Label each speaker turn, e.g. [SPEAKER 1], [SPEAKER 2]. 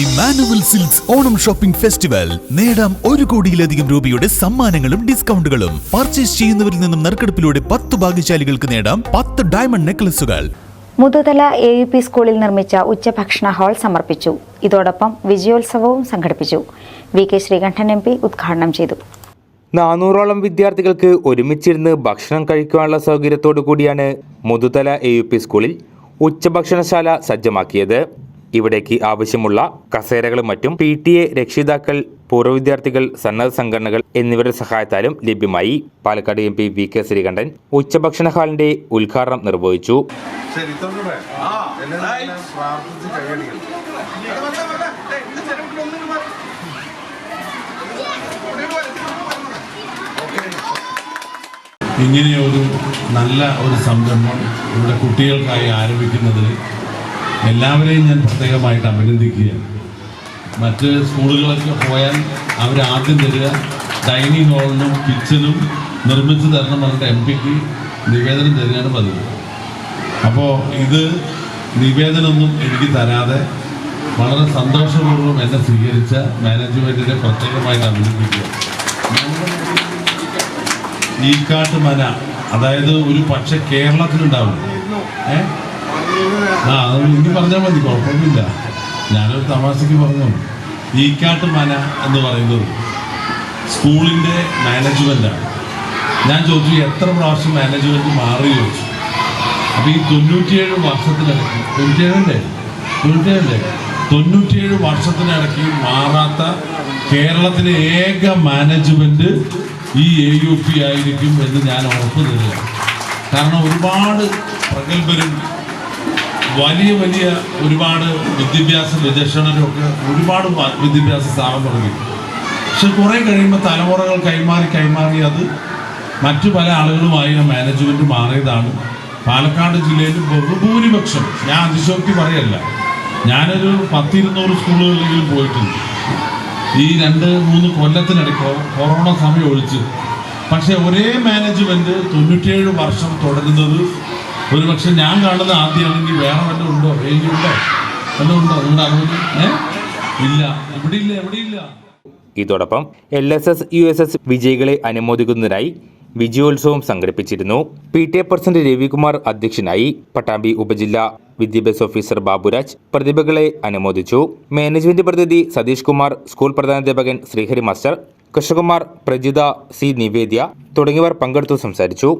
[SPEAKER 1] Immanuel silks Onam shopping festival നേടാം ഒരു കോടിയിലധികം രൂപയുടെ സമ്മാനങ്ങളും ഡിസ്കൗണ്ടുകളും. പർച്ചേസ് ചെയ്യുന്നവരിൽ നിന്നും നറുക്കെടുപ്പിലൂടെ പത്ത് ഭാഗ്യശാലികൾക്ക് നേടാം പത്ത് ഡയമണ്ട് നെക്ലസുകൾ
[SPEAKER 2] മുതുതല എ യു പി സ്കൂളിൽ നിർമ്മിച്ച ഉച്ചഭക്ഷണ ഹാൾ സമർപ്പിച്ചു. ഇതോടൊപ്പം വിജയോത്സവവും സംഘടിപ്പിച്ചു. V K Sreekandan M P ഉദ്ഘാടനം ചെയ്തു.
[SPEAKER 3] നാനൂറോളം വിദ്യാർത്ഥികൾക്ക് ഒരുമിച്ചിരുന്ന് ഭക്ഷണം കഴിക്കാനുള്ള സൗകര്യത്തോടു കൂടിയാണ് മുതുതല എ യു പി സ്കൂളിൽ ഉച്ചഭക്ഷണശാല സജ്ജമാക്കിയത്. ഇവിടേക്ക് ആവശ്യമുള്ള കസേരകളും മറ്റും പി ടി എ രക്ഷിതാക്കൾ പൂർവ വിദ്യാർത്ഥികൾ സന്നദ്ധ സംഘടനകൾ എന്നിവരുടെ സഹായത്താലും ലഭ്യമായി. Palakkad M P V K Sreekandan ഉച്ചഭക്ഷണ ഹാളിന്റെ ഉദ്ഘാടനം നിർവഹിച്ചു.
[SPEAKER 4] ഇങ്ങനെയൊരു നല്ല ഒരു സംരംഭം ഇവിടെ കുട്ടികൾക്കായി ആരംഭിക്കുന്നതിൽ എല്ലാവരെയും ഞാൻ പ്രത്യേകമായിട്ട് അഭിനന്ദിക്കുകയാണ് മറ്റ് സ്കൂളുകളൊക്കെ പോയാൽ അവർ ആദ്യം തരിക. ഡൈനിങ് ഹാളിനും കിച്ചനും നിർമ്മിച്ചു തരണം പറഞ്ഞിട്ട് എം പിക്ക് നിവേദനം തരികയാണ് പതിവ്. അപ്പോൾ ഇത് നിവേദനമൊന്നും എനിക്ക് തരാതെ വളരെ സന്തോഷപൂർവം എന്നെ സ്വീകരിച്ച മാനേജ്മെന്റിനെ പ്രത്യേകമായിട്ട് അഭിനന്ദിക്കുക. ഈക്കാട്ട് മന അതായത് ഒരു പക്ഷേ കേരളത്തിലുണ്ടാവും. ഏ? ആ ഇനി പറഞ്ഞാൽ മതി കുഴപ്പമൊന്നുമില്ല. ഞാനൊരു തമാശക്ക് പറഞ്ഞു. ഈക്കാട്ട് മന എന്ന് പറയുന്നത് സ്കൂളിന്റെ മാനേജ്മെന്റാണ് ഞാൻ ചോദിച്ചു എത്ര പ്രാവശ്യം മാനേജ്മെന്റ് മാറി ചോദിച്ചു. അപ്പോൾ ഈ തൊണ്ണൂറ്റിയേഴ് വർഷത്തിനിടയ്ക്ക് തൊണ്ണൂറ്റിയേഴല്ലേ? തൊണ്ണൂറ്റിയേഴല്ലേ? തൊണ്ണൂറ്റിയേഴ് വർഷത്തിനിടയ്ക്ക് മാറാത്ത കേരളത്തിലെ ഏക മാനേജ്മെന്റ് ഈ എ യു പി ആയിരിക്കും എന്ന് ഞാൻ ഉറപ്പ് തരുക കാരണം ഒരുപാട് പ്രഗത്ഭരും വലിയ വലിയ ഒരുപാട് വിദ്യാഭ്യാസ വിദക്ഷണരും ഒരുപാട് വിദ്യാഭ്യാസ സ്ഥാപനം തുടങ്ങി. പക്ഷെ കുറേ കഴിയുമ്പോൾ തലമുറകൾ കൈമാറി കൈമാറി അത് മറ്റു പല ആളുകളുമായി മാനേജ്മെന്റ് മാറിയതാണ്. പാലക്കാട് ജില്ലയിൽ ബഹുഭൂരിപക്ഷം ഞാൻ അതിശോക്തി പറയല്ല. ഞാനൊരു പത്തിരുന്നൂറ് സ്കൂളുകളിലെങ്കിലും പോയിട്ടുണ്ട്. ഈ രണ്ട് മൂന്ന് കൊല്ലത്തിനിടയ്ക്ക് കൊറോണ സമയം ഒഴിച്ച്. പക്ഷേ ഒരേ മാനേജ്മെന്റ് തൊണ്ണൂറ്റിയേഴ് വർഷം തുടരുന്നത് ഒരുപക്ഷെ ഞാൻ കാണുന്ന ആദ്യമാണെങ്കിൽ വേറെ വല്ലതും ഉണ്ടോ? വേണ്ടി ഉണ്ടോ? വല്ലതും ഉണ്ടോ? നിങ്ങളുടെ അറിവിൽ ഇല്ല. ഇവിടെ ഇല്ല? എവിടെ ഇല്ല?
[SPEAKER 3] ഇതോടൊപ്പം L S S U S S വിജയികളെ അനുമോദിക്കുന്നതിനായി വിജയോത്സവം സംഘടിപ്പിച്ചിരുന്നു. P T A president Ravikumar അധ്യക്ഷനായി പട്ടാമ്പി ഉപജില്ലാ വിദ്യാഭ്യാസ ഓഫീസർ ബാബുരാജ് പ്രതിഭകളെ അനുമോദിച്ചു. മാനേജ്മെന്റ് പ്രതിനിധി സതീഷ് കുമാർ സ്കൂൾ പ്രധാനാധ്യാപകൻ ശ്രീഹരി മാസ്റ്റർ കൃഷ്ണകുമാർ പ്രജിത സി നിവേദ്യ തുടങ്ങിയവർ പങ്കെടുത്തു സംസാരിച്ചു.